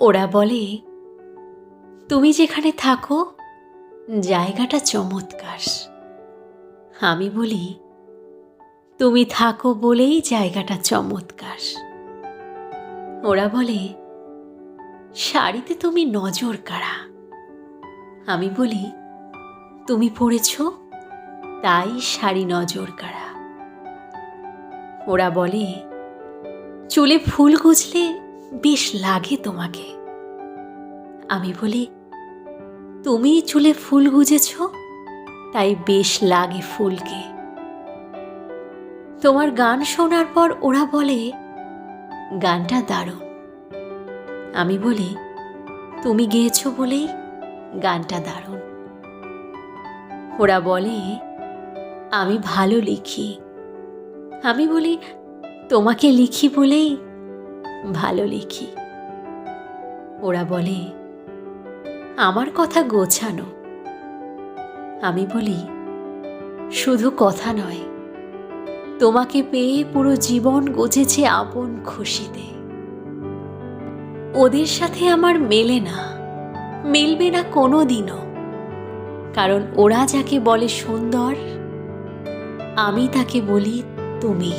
ওরা বলে, তুমি যেখানে থাকো, জায়গাটা চমৎকার। আমি বলি, তুমি থাকো বলেই জায়গাটা চমৎকার। ওরা বলে, শাড়িতে তুমি নজর কাড়া আমি বলি, তুমি পড়েছ, তাই শাড়ি নজর কাড়া ওরা বলে, চুলে ফুল গুজলে বেশ লাগে তোমাকে। আমি বলি, তুমি চুলে ফুল গুজেছ? তাই বেশ লাগে ফুলকে। তোমার গান শোনার পর ওরা বলে, গানটা দারুণ। আমি বলি, তুমি গেয়েছ বলেই গানটা দারুণ। ওরা বলে, আমি ভালো লিখি। আমি বলি, তোমাকে লিখি বলেই ভালো লিখি। ওরা বলে, আমার কথা গোছানো। আমি বলি, শুধু কথা নয়, তোমাকে পেয়ে পুরো জীবন গজেছে আপন খুশিতে। ওদের সাথে আমার মেলে না, মিলবে না কোনো দিনও কারণ ওরা যাকে বলে সুন্দর, আমি তাকে বলি তুমি।